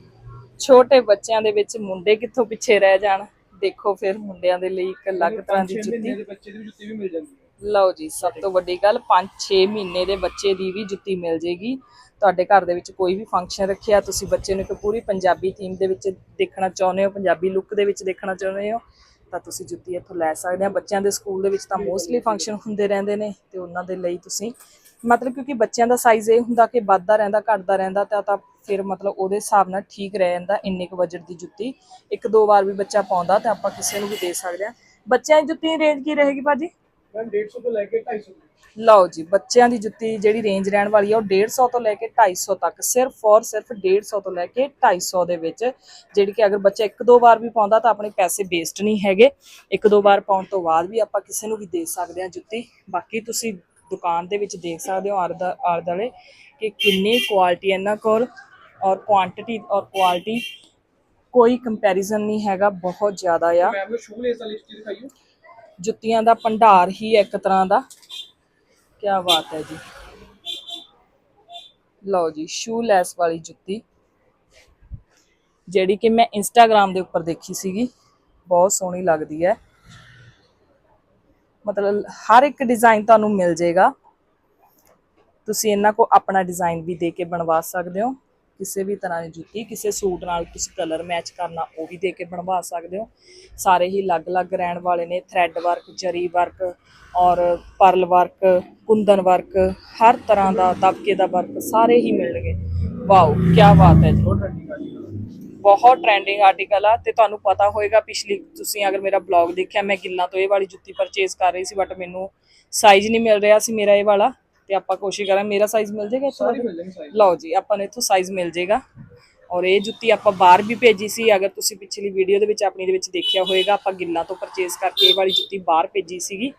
ਛੋਟੇ ਬੱਚਿਆਂ ਦੇ ਵਿੱਚ ਮੁੰਡੇ ਕਿੱਥੋਂ ਪਿੱਛੇ ਰਹਿ ਜਾਣ? ਦੇਖੋ ਫਿਰ ਮੁੰਡਿਆਂ ਦੇ ਲਈ ਇੱਕ ਅਲੱਗ ਤਰ੍ਹਾਂ ਦੀ ਜੁੱਤੀ। ਦੇ ਬੱਚੇ ਦੀ ਜੁੱਤੀ ਵੀ ਮਿਲ ਜਾਂਦੀ ਹੈ। ਲਓ ਜੀ ਸਭ ਤੋਂ ਵੱਡੀ ਗੱਲ 5-6 ਮਹੀਨੇ ਦੇ ਬੱਚੇ ਦੀ ਵੀ ਜੁੱਤੀ ਮਿਲ ਜੇਗੀ। ਤੁਹਾਡੇ ਘਰ ਦੇ ਵਿੱਚ ਕੋਈ ਵੀ ਫੰਕਸ਼ਨ ਰੱਖਿਆ ਤੁਸੀਂ ਬੱਚੇ ਨੂੰ ਇੱਕ ਪੂਰੀ ਪੰਜਾਬੀ ਥੀਮ ਦੇ ਵਿੱਚ ਦੇਖਣਾ ਚਾਹੁੰਦੇ ਹੋ ਪੰਜਾਬੀ ਲੁੱਕ ਦੇ ਵਿੱਚ ਦੇਖਣਾ ਚਾਹੁੰਦੇ ਹੋ ਤਾਂ ਤੁਸੀਂ ਜੁੱਤੀ ਇੱਥੋਂ ਲੈ ਸਕਦੇ ਆ ਬੱਚਿਆਂ ਦੇ ਸਕੂਲ ਦੇ ਵਿੱਚ ਤਾਂ ਮੋਸਟਲੀ ਫੰਕਸ਼ਨ ਹੁੰਦੇ ਰਹਿੰਦੇ ਨੇ ਤੇ ਉਹਨਾਂ ਦੇ ਲਈ ਤੁਸੀਂ ਮਤਲਬ ਕਿਉਂਕਿ ਬੱਚਿਆਂ ਦਾ ਸਾਈਜ਼ ਇਹ ਹੁੰਦਾ ਕਿ ਵੱਧਦਾ ਰਹਿੰਦਾ ਘਟਦਾ ਰਹਿੰਦਾ ਤਾਂ ਤਾਂ ਫਿਰ ਮਤਲਬ ਉਹਦੇ ਹਿਸਾਬ ਨਾਲ ਠੀਕ ਰਹਿ ਜਾਂਦਾ ਇੰਨੇ ਕੁ ਬਜਟ ਦੀ ਜੁੱਤੀ। ਇੱਕ ਦੋ ਵਾਰ ਵੀ ਬੱਚਾ ਪਾਉਂਦਾ ਤਾਂ ਆਪਾਂ ਕਿਸੇ ਨੂੰ ਵੀ ਦੇ ਸਕਦੇ ਆ ਬੱਚਿਆਂ ਦੀ ਜੁੱਤੀ ਰੇਂਜ ਕੀ ਰਹੇਗੀ ਭਾਜੀ? ਮੈਮ 150 ਤੋਂ ਲੈ ਕੇ 250 ਤੱਕ। ਲਓ ਜੀ ਬੱਚਿਆਂ ਦੀ ਜੁੱਤੀ ਜਿਹੜੀ ਰੇਂਜ ਰਹਿਣ ਵਾਲੀ ਆ ਉਹ 150 ਤੋਂ ਲੈ ਕੇ 250 ਤੱਕ ਸਿਰਫ ਔਰ ਸਿਰਫ 150 ਤੋਂ ਲੈ ਕੇ 250 ਦੇ ਵਿੱਚ। ਜਿਹੜੀ ਕਿ ਅਗਰ ਬੱਚਾ ਇੱਕ ਦੋ ਵਾਰ ਵੀ ਪਾਉਂਦਾ ਤਾਂ ਆਪਣੇ ਪੈਸੇ ਵੇਸਟ ਨਹੀਂ ਹੈਗੇ। ਇੱਕ ਦੋ ਵਾਰ ਪਾਉਣ ਤੋਂ ਬਾਅਦ ਵੀ ਆਪਾਂ ਕਿਸੇ ਨੂੰ ਵੀ ਦੇ ਸਕਦੇ ਹਾਂ ਜੁੱਤੀ। ਬਾਕੀ ਤੁਸੀਂ ਦੁਕਾਨ ਦੇ ਵਿੱਚ ਦੇਖ ਸਕਦੇ ਹੋ ਆਰ ਦਾ ਆਰ ਦੁਆਲੇ ਕਿ ਕਿੰਨੀ ਕੁਆਲਿਟੀ ਇਹਨਾਂ ਕੋਲ ਔਰ ਕੁਆਂਟੀਟੀ ਔਰ ਕੁਆਲਿਟੀ ਕੋਈ ਕੰਪੈਰੀਜ਼ਨ ਨਹੀਂ ਹੈਗਾ ਬਹੁਤ ਜ਼ਿਆਦਾ ਆ। ਮੈਮ ਨੂੰ ਸ਼ੂ ਲੇਸ ਵਾਲੀ ਜੁੱਤੀ ਦਿਖਾਈਓ। ਜੁੱਤੀਆਂ ਦਾ ਭੰਡਾਰ ਹੀ ਹੈ ਇੱਕ ਤਰ੍ਹਾਂ ਦਾ। ਕੀ ਬਾਤ ਹੈ ਜੀ। ਲਓ ਜੀ ਸ਼ੂ ਲੈਸ ਵਾਲੀ ਜੁੱਤੀ। ਜਿਹੜੀ ਕਿ ਮੈਂ ਇੰਸਟਾਗ੍ਰam ਦੇ ਉੱਪਰ ਦੇਖੀ ਸੀਗੀ ਬਹੁਤ ਸੋਹਣੀ ਲੱਗਦੀ ਹੈ। ਮਤਲਬ ਹਰ ਇੱਕ ਡਿਜ਼ਾਈਨ ਤੁਹਾਨੂੰ ਮਿਲ ਜਾਏਗਾ। ਤੁਸੀਂ ਇਹਨਾਂ ਕੋ ਆਪਣਾ ਡਿਜ਼ਾਈਨ ਵੀ ਦੇ ਕੇ ਬਣਵਾ ਸਕਦੇ ਹੋ। ਕਿਸੇ ਵੀ ਤਰ੍ਹਾਂ ਦੀ ਜੁੱਤੀ, ਕਿਸੇ ਸੂਟ ਨਾਲ ਤੁਸੀਂ ਕਲਰ ਮੈਚ ਕਰਨਾ, ਉਹ ਵੀ ਦੇ ਕੇ ਬਣਵਾ ਸਕਦੇ ਹੋ। ਸਾਰੇ ਹੀ ਅਲੱਗ-ਅਲੱਗ ਰਹਿਣ ਵਾਲੇ ਨੇ ਥ੍ਰੈਡ ਵਰਕ ਜਰੀ ਵਰਕ ਔਰ ਪਰਲ ਵਰਕ ਕੁੰਦਨ ਵਰਕ ਹਰ ਤਰ੍ਹਾਂ ਦਾ ਦਬਕੇ ਦਾ ਵਰਕ ਸਾਰੇ ਹੀ ਮਿਲਣਗੇ। ਵਾਓ ਕੀ ਬਾਤ ਹੈ ਜੀ। ਬਹੁਤ ਟ੍ਰੈਂਡਿੰਗ ਆਰਟੀਕਲ ਆ ਤੇ ਤੁਹਾਨੂੰ ਪਤਾ ਹੋਏਗਾ ਪਿਛਲੀ ਤੁਸੀਂ ਅਗਰ ਮੇਰਾ ਬਲੌਗ ਦੇਖਿਆ ਮੈਂ ਗਿੱਲਾਂ ਤੋਂ ਇਹ ਵਾਲੀ ਜੁੱਤੀ ਪਰਚੇਸ ਕਰ ਰਹੀ ਸੀ ਬਟ ਮੈਨੂੰ ਸਾਈਜ਼ ਨਹੀਂ ਮਿਲ ਰਿਹਾ ਸੀ ਮੇਰਾ ਇਹ ਵਾਲਾ ਤੇ ਆਪਾਂ ਕੋਸ਼ਿਸ਼ ਕਰਾਂ ਮੇਰਾ ਸਾਈਜ਼ ਮਿਲ ਜਾਏਗਾ ਇੱਥੋਂ ਲਓ ਜੀ ਆਪਾਂ ਨੂੰ ਇੱਥੋਂ ਸਾਈਜ਼ ਮਿਲ ਜਾਏਗਾ ਔਰ ਇਹ ਜੁੱਤੀ ਆਪਾਂ ਬਾਹਰ ਵੀ ਭੇਜੀ ਸੀ ਅਗਰ ਤੁਸੀਂ ਪਿਛਲੀ ਵੀਡੀਓ ਦੇ ਵਿੱਚ ਆਪਣੀ ਦੇ ਵਿੱਚ ਦੇਖਿਆ ਹੋਏਗਾ ਆਪਾਂ ਗਿੱਲਾਂ ਤੋਂ ਪਰਚੇਸ ਕਰਕੇ ਇਹ ਵਾਲੀ ਜੁੱਤੀ ਬਾਹਰ ਭੇਜੀ ਸੀਗੀ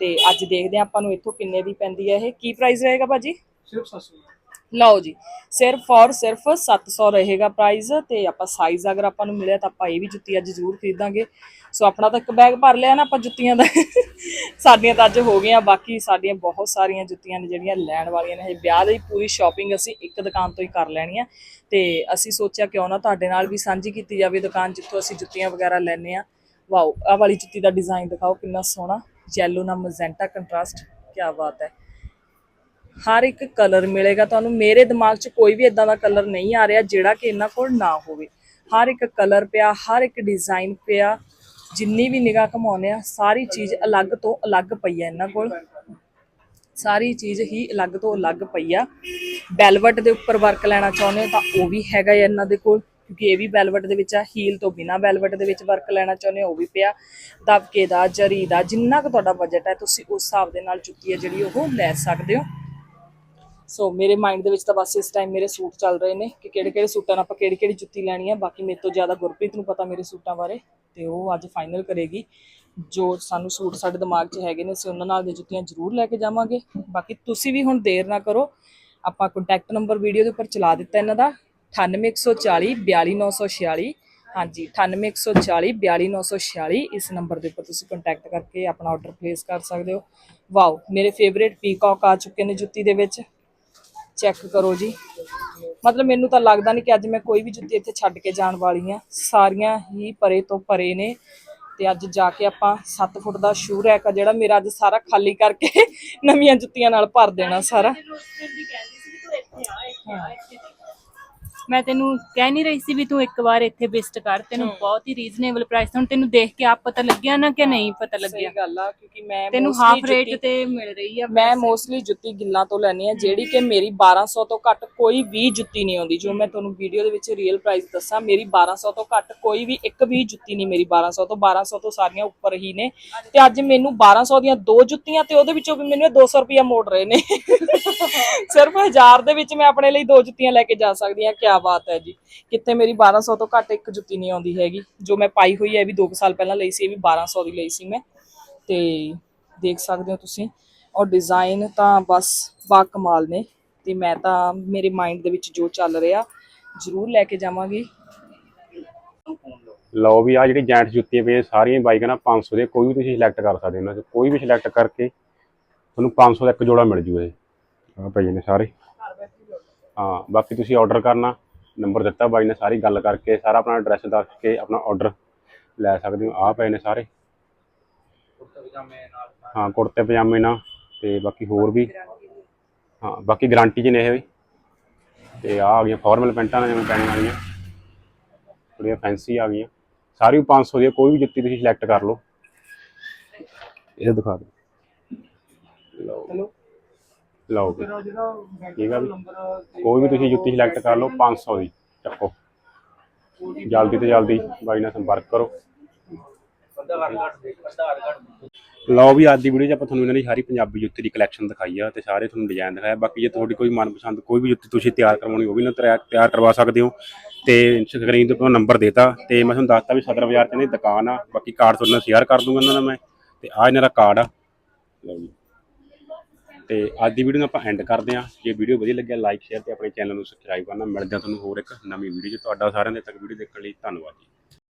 ਤੇ ਅੱਜ ਦੇਖਦੇ ਆਪਾਂ ਨੂੰ ਇੱਥੋਂ ਕਿੰਨੇ ਦੀ ਪੈਂਦੀ ਹੈ ਇਹ। ਕੀ ਪ੍ਰਾਈਸ ਰਹੇਗਾ ਭਾਜੀ? ਸਿਰਫ 700 ਲਓ ਜੀ, ਸਿਰਫ ਔਰ ਸਿਰਫ 700 ਰਹੇਗਾ ਪ੍ਰਾਈਸ ਤੇ ਆਪਾਂ ਸਾਈਜ਼ ਅਗਰ ਆਪਾਂ ਨੂੰ ਮਿਲਿਆ ਤਾਂ ਆਪਾਂ ਇਹ ਵੀ ਜੁੱਤੀ ਅੱਜ ਜ਼ਰੂਰ ਖਰੀਦਾਂਗੇ। ਸੋ ਆਪਣਾ ਤਾਂ ਇੱਕ ਬੈਗ ਭਰ ਲਿਆ ਨਾ ਆਪਾਂ ਜੁੱਤੀਆਂ ਦਾ। ਸਾਡੀਆਂ ਤਾਂ ਅੱਜ ਹੋ ਗਈਆਂ, ਬਾਕੀ ਸਾਡੀਆਂ ਬਹੁਤ ਸਾਰੀਆਂ ਜੁੱਤੀਆਂ ਨੇ ਜਿਹੜੀਆਂ ਲੈਣ ਵਾਲੀਆਂ ਨੇ। ਇਹ ਵਿਆਹ ਦੀ ਪੂਰੀ ਸ਼ਾਪਿੰਗ ਅਸੀਂ ਇੱਕ ਦੁਕਾਨ ਤੋਂ ਹੀ ਕਰ ਲੈਣੀ ਆ। ਤੇ ਅਸੀਂ ਸੋਚਿਆ ਕਿਉਂ ਨਾ ਤੁਹਾਡੇ ਨਾਲ ਵੀ ਸਾਂਝੀ ਕੀਤੀ ਜਾਵੇ ਦੁਕਾਨ ਜਿੱਥੋਂ ਅਸੀਂ ਜੁੱਤੀਆਂ ਵਗੈਰਾ ਲੈਨੇ ਆ। ਵਾਓ, ਆਹ ਵਾਲੀ ਜੁੱਤੀ ਦਾ ਡਿਜ਼ਾਈਨ ਦਿਖਾਓ, ਕਿੰਨਾ ਸੋਹਣਾ। ਯੈਲੋ ਨਾਲ ਮਜੈਂਟਾ ਕੰਟਰਾਸਟ ਕੀ ਬਾਤ ਹੈ। ਹਰ ਇੱਕ ਕਲਰ ਮਿਲੇਗਾ। ਤੁਹਾਨੂੰ ਮੇਰੇ ਦਿਮਾਗ 'ਚ ਕੋਈ ਵੀ ਇਦਾਂ ਦਾ ਕਲਰ ਨਹੀਂ ਆ ਰਿਹਾ ਜਿਹੜਾ ਕਿ ਇਹਨਾਂ ਕੋਲ ਨਾ ਹੋਵੇ। ਹਰ ਇੱਕ ਕਲਰ ਪਿਆ, ਹਰ ਇੱਕ ਡਿਜ਼ਾਈਨ ਪਿਆ, ਜਿੰਨੀ ਵੀ ਨਿਗਾਹ ਘਮਾਉਂਦੇ ਆ, ਸਾਰੀ ਚੀਜ਼ ਅਲੱਗ ਤੋਂ ਅਲੱਗ ਪਈ ਆ ਇਹਨਾਂ ਕੋਲ। ਸਾਰੀ ਚੀਜ਼ ਹੀ ਅਲੱਗ ਤੋਂ ਅਲੱਗ ਪਈ ਆ। ਬੈਲਵਟ ਦੇ ਉੱਪਰ ਵਰਕ ਲੈਣਾ ਚਾਹੁੰਦੇ ਹੋ ਤਾਂ ਉਹ ਵੀ ਹੈਗਾ ਇਹਨਾਂ ਦੇ ਕੋਲ, ਕਿਉਂਕਿ ਇਹ ਵੀ ਬੈਲਵਟ ਦੇ ਵਿੱਚ ਆ ਹੀਲ ਤੋਂ ਬਿਨਾ ਬੈਲਵਟ ਦੇ ਵਿੱਚ ਵਰਕ ਲੈਣਾ ਚਾਹੁੰਦੇ ਹੋ, ਉਹ ਵੀ ਪਿਆ। ਦਬਕੇ ਦਾ, ਜਰੀ ਦਾ, ਜਿੰਨਾ ਕੁ ਤੁਹਾਡਾ ਬਜਟ ਹੈ ਤੁਸੀਂ ਉਸ ਹਿਸਾਬ ਦੇ ਨਾਲ ਚੁੱਕੀ ਹੈ ਜਿਹੜੀ ਉਹ ਲੈ ਸਕਦੇ ਹੋ। ਸੋ ਮੇਰੇ ਮਾਈਂਡ ਦੇ ਵਿੱਚ ਤਾਂ ਬਸ ਇਸ ਟਾਈਮ ਮੇਰੇ ਸੂਟ ਚੱਲ ਰਹੇ ਨੇ ਕਿ ਕਿਹੜੇ ਕਿਹੜੇ ਸੂਟਾਂ ਨਾਲ ਆਪਾਂ ਕਿਹੜੀ ਕਿਹੜੀ ਜੁੱਤੀ ਲੈਣੀ ਹੈ ਬਾਕੀ ਮੇਰੇ ਤੋਂ ਜ਼ਿਆਦਾ ਗੁਰਪ੍ਰੀਤ ਨੂੰ ਪਤਾ ਮੇਰੇ ਸੂਟਾਂ ਬਾਰੇ ਤੇ ਉਹ ਅੱਜ ਫਾਈਨਲ ਕਰੇਗੀ। ਜੋ ਸਾਨੂੰ ਸੂਟ ਸਾਡੇ ਦਿਮਾਗ 'ਚ ਹੈਗੇ ਨੇ, ਅਸੀਂ ਉਹਨਾਂ ਨਾਲ ਦੀਆਂ ਜੁੱਤੀਆਂ ਜ਼ਰੂਰ ਲੈ ਕੇ ਜਾਵਾਂਗੇ। ਬਾਕੀ ਤੁਸੀਂ ਵੀ ਹੁਣ ਦੇਰ ਨਾ ਕਰੋ। ਆਪਾਂ ਕੰਟੈਕਟ ਨੰਬਰ ਵੀਡੀਓ ਦੇ ਉੱਪਰ ਚਲਾ ਦਿੱਤਾ ਇਹਨਾਂ ਦਾ। 98140 42946 ਹਾਂਜੀ 98140 42946 ਇਸ ਨੰਬਰ ਦੇ ਉੱਪਰ ਤੁਸੀਂ ਕੰਟੈਕਟ ਕਰਕੇ ਆਪਣਾ ਆਰਡਰ ਪਲੇਸ ਕਰ ਸਕਦੇ ਹੋ। ਵਾਓ ਮੇਰੇ ਫੇਵਰੇਟ ਪੀਕਾਕ ਆ ਚੁੱਕੇ ਨੇ ਜੁੱਤੀ ਦੇ ਵਿੱਚ। ਚੈੱਕ ਕਰੋ ਜੀ। ਮਤਲਬ ਮੈਨੂੰ ਤਾਂ ਲੱਗਦਾ ਨਹੀਂ ਕਿ ਅੱਜ ਮੈਂ ਕੋਈ ਵੀ ਜੁੱਤੀ ਇੱਥੇ ਛੱਡ ਕੇ ਜਾਣ ਵਾਲੀ ਆ ਸਾਰੀਆਂ ਹੀ ਪਰੇ ਤੋਂ ਪਰੇ ਨੇ। ਤੇ ਅੱਜ ਜਾ ਕੇ ਆਪਾਂ 7 ਫੁੱਟ ਦਾ ਸ਼ੂ ਰੈਕ ਆ ਜਿਹੜਾ ਮੇਰਾ ਅੱਜ ਸਾਰਾ ਖਾਲੀ ਕਰਕੇ ਨਵੀਆਂ ਜੁੱਤੀਆਂ ਨਾਲ ਭਰ ਦੇਣਾ ਸਾਰਾ। ਮੈਂ ਤੈਨੂੰ ਕਹਿ ਨਹੀਂ ਰਹੀ ਸੀ ਵੀ ਤੂੰ ਇੱਕ ਵਾਰ ਇੱਥੇ ਵਿਜ਼ਿਟ ਕਰ। ਤੈਨੂੰ ਬਹੁਤ ਹੀ ਰੀਜ਼ਨੇਬਲ ਪ੍ਰਾਈਸ ਹੁਣ ਤੈਨੂੰ ਦੇਖ ਕੇ ਆਪ ਪਤਾ ਲੱਗਿਆ ਨਾ ਕਿ ਨਹੀਂ ਪਤਾ ਸਹੀ ਲੱਗਿਆ। ਗੱਲ ਆ ਕਿਉਂਕਿ ਮੈਂ ਤੈਨੂੰ ਹਾਫ ਰੇਟ ਤੇ ਮਿਲ ਰਹੀ ਆ ਮੈਂ ਮੋਸਟਲੀ ਜੁੱਤੀ ਗਿੱਲਾਂ ਤੋਂ ਲੈਣੀ ਆ ਜਿਹੜੀ ਕਿ ਮੇਰੀ 1200 ਤੋਂ ਘੱਟ ਕੋਈ ਵੀ ਜੁੱਤੀ ਨਹੀਂ ਆਉਂਦੀ। ਜੋ ਮੈਂ ਤੁਹਾਨੂੰ ਵੀਡੀਓ ਦੇ ਵਿੱਚ ਰੀਅਲ ਪ੍ਰਾਈਸ ਦੱਸਾਂ ਮੇਰੀ 1200 ਤੋਂ ਘੱਟ ਕੋਈ ਵੀ ਇੱਕ ਵੀ ਜੁੱਤੀ ਨਹੀਂ ਮੇਰੀ 1200 ਤੋਂ। 1200 ਤੋਂ ਸਾਰੀਆਂ ਉੱਪਰ ਹੀ ਨੇ। ਤੇ ਅੱਜ ਮੈਨੂੰ 1200 ਦੀਆਂ ਦੋ ਜੁੱਤੀਆਂ ਤੇ ਉਹਦੇ ਵਿੱਚੋਂ ਵੀ ਮੈਨੂੰ ਇਹ 200 ਰੁਪਇਆ ਮੋੜ ਰਹੇ ਨੇ। ਸਿਰਫ 1000 ਦੇ ਵਿੱਚ ਮੈਂ ਆਪਣੇ ਲਈ ਦੋ ਜੁੱਤੀਆਂ ਲੈ ਕੇ ਜਾ ਸਕਦੀ ਹਾਂ ਕੀ ਬਾਤ ਹੈ ਜੀ। ਕਿੱਥੇ ਮੇਰੀ 1200 ਤੋਂ ਘੱਟ ਇੱਕ ਜੁੱਤੀ ਨਹੀਂ ਆਉਂਦੀ ਹੈਗੀ। ਜੋ ਮੈਂ ਪਾਈ ਹੋਈ ਹੈ ਵੀ 2 ਸਾਲ ਪਹਿਲਾਂ ਲਈ ਸੀ, ਇਹ ਵੀ 1200 ਦੀ ਲਈ ਸੀ ਮੈਂ। ਤੇ ਦੇਖ ਸਕਦੇ ਹੋ ਤੁਸੀਂ। ਔਰ ਡਿਜ਼ਾਈਨ ਤਾਂ ਬਸ ਬਾ ਕਮਾਲ ਨੇ। ਤੇ ਮੈਂ ਤਾਂ ਮੇਰੇ ਮਾਈਂਡ ਦੇ ਵਿੱਚ ਜੋ ਚੱਲ ਰਿਹਾ, ਜ਼ਰੂਰ ਲੈ ਕੇ ਜਾਵਾਂਗੀ। ਲਓ ਵੀ ਆ ਜਿਹੜੀ ਜੈਂਟ ਜੁੱਤੀਆਂ ਪਈਆਂ, ਸਾਰੀਆਂ ਬਾਈਕਾਂ ਨਾ 500 ਦੇ ਕੋਈ ਵੀ ਤੁਸੀਂ ਸਿਲੈਕਟ ਕਰ ਸਕਦੇ ਹੋ ਉਹਨਾਂ ਚੋਂ ਕੋਈ ਵੀ ਸਿਲੈਕਟ ਕਰਕੇ ਤੁਹਾਨੂੰ 500 ਦਾ ਇੱਕ ਜੋੜਾ ਮਿਲ ਜੂ ਇਹ। ਆ ਪਏ ਨੇ ਸਾਰੇ। ਹਾਂ, ਬਾਕੀ ਤੁਸੀਂ ਆਰਡਰ ਕਰਨਾ। ਨੰਬਰ ਦਿੱਤਾ ਬਾਈ ਨੇ ਸਾਰੀ ਗੱਲ ਕਰਕੇ ਸਾਰਾ ਆਪਣਾ ਐਡਰੈਸ ਦੱਸ ਕੇ ਆਪਣਾ ਆਰਡਰ ਲੈ ਸਕਦੇ ਹੋ। ਆ ਪਏ ਨੇ ਸਾਰੇ। ਹਾਂ ਕੁੜਤੇ ਪਜਾਮੇ ਨਾਲ ਤੇ ਬਾਕੀ ਹੋਰ ਵੀ। ਹਾਂ ਬਾਕੀ ਗਾਰੰਟੀ 'ਚ ਨੇ ਇਹ ਵੀ। ਤੇ ਆ ਆ ਗਈਆਂ ਫਾਰਮਲ ਪੈਂਟਾਂ ਨੇ ਜਿਵੇਂ ਪੈਣੀਆਂ ਵਾਲੀਆਂ। ਥੋੜ੍ਹੀਆਂ ਫੈਂਸੀ ਆ ਗਈਆਂ। ਸਾਰੀ 500 ਦੀ ਆ, ਕੋਈ ਵੀ ਜੁੱਤੀ ਤੁਸੀਂ ਸਿਲੈਕਟ ਕਰ ਲਓ। ਇਹ ਦਿਖਾ ਦਿਓ। ਲਓ। ਲਓ ਜੀ। ਠੀਕ ਆ ਵੀ ਕੋਈ ਵੀ ਤੁਸੀਂ ਜੁੱਤੀ ਸਿਲੈਕਟ ਕਰ ਲਓ 500 ਦੀ ਚੱਕੋ। ਜਲਦੀ ਤੋਂ ਜਲਦੀ ਬਾਈ ਨਾਲ ਸੰਪਰਕ ਕਰੋ। ਲਓ ਵੀ ਅੱਜ ਦੀ ਵੀਡੀਓ 'ਚ ਆਪਾਂ ਤੁਹਾਨੂੰ ਇਹਨਾਂ ਦੀ ਸਾਰੀ ਪੰਜਾਬੀ ਜੁੱਤੀ ਦੀ ਕਲੈਕਸ਼ਨ ਦਿਖਾਈ ਆ ਤੇ ਸਾਰੇ ਤੁਹਾਨੂੰ ਡਿਜ਼ਾਈਨ ਦਿਖਾਇਆ ਬਾਕੀ ਜੇ ਤੁਹਾਡੀ ਕੋਈ ਮਨਪਸੰਦ ਕੋਈ ਵੀ ਜੁੱਤੀ ਤੁਸੀਂ ਤਿਆਰ ਕਰਵਾਉਣੀ ਉਹ ਵੀ ਨਾ ਤਿਆਰ ਤਿਆਰ ਕਰਵਾ ਸਕਦੇ ਹੋ। ਤੇ ਸਕਰੀਨ ਤੇ ਆਪਣਾ ਨੰਬਰ ਦੇਤਾ। ਤੇ ਮੈਂ ਤੁਹਾਨੂੰ ਦੱਸਤਾ ਵੀ ਸਦਰ ਬਾਜ਼ਾਰ 'ਚ ਇਹਨਾਂ ਦੀ ਦੁਕਾਨ ਆ। ਬਾਕੀ ਕਾਰਡ ਤੁਹਾਡੇ ਨਾਲ ਸ਼ੇਅਰ ਕਰ ਦੂੰਗਾ ਇਹਨਾਂ ਦਾ ਮੈਂ। ਤੇ ਆ ਇਹਨਾਂ ਦਾ ਕਾਰਡ ਆ। ਲਓ ਜੀ। ਤੇ ਅੱਜ ਦੀ ਵੀਡੀਓ ਨੂੰ ਆਪਾਂ ਐਂਡ ਕਰਦੇ ਹਾਂ। ਜੇ ਵੀਡੀਓ ਵਧੀਆ ਲੱਗਿਆ ਲਾਈਕ ਸ਼ੇਅਰ ਤੇ ਆਪਣੇ ਚੈਨਲ ਨੂੰ ਸਬਸਕ੍ਰਾਈਬ ਕਰਨਾ। ਮਿਲਦੇ ਹਾਂ ਤੁਹਾਨੂੰ ਹੋਰ ਇੱਕ ਨਵੀਂ ਵੀਡੀਓ 'ਚ। ਤੁਹਾਡਾ ਸਾਰਿਆਂ ਦੇ ਤੱਕ ਵੀਡੀਓ ਦੇਖਣ ਲਈ ਧੰਨਵਾਦ ਜੀ।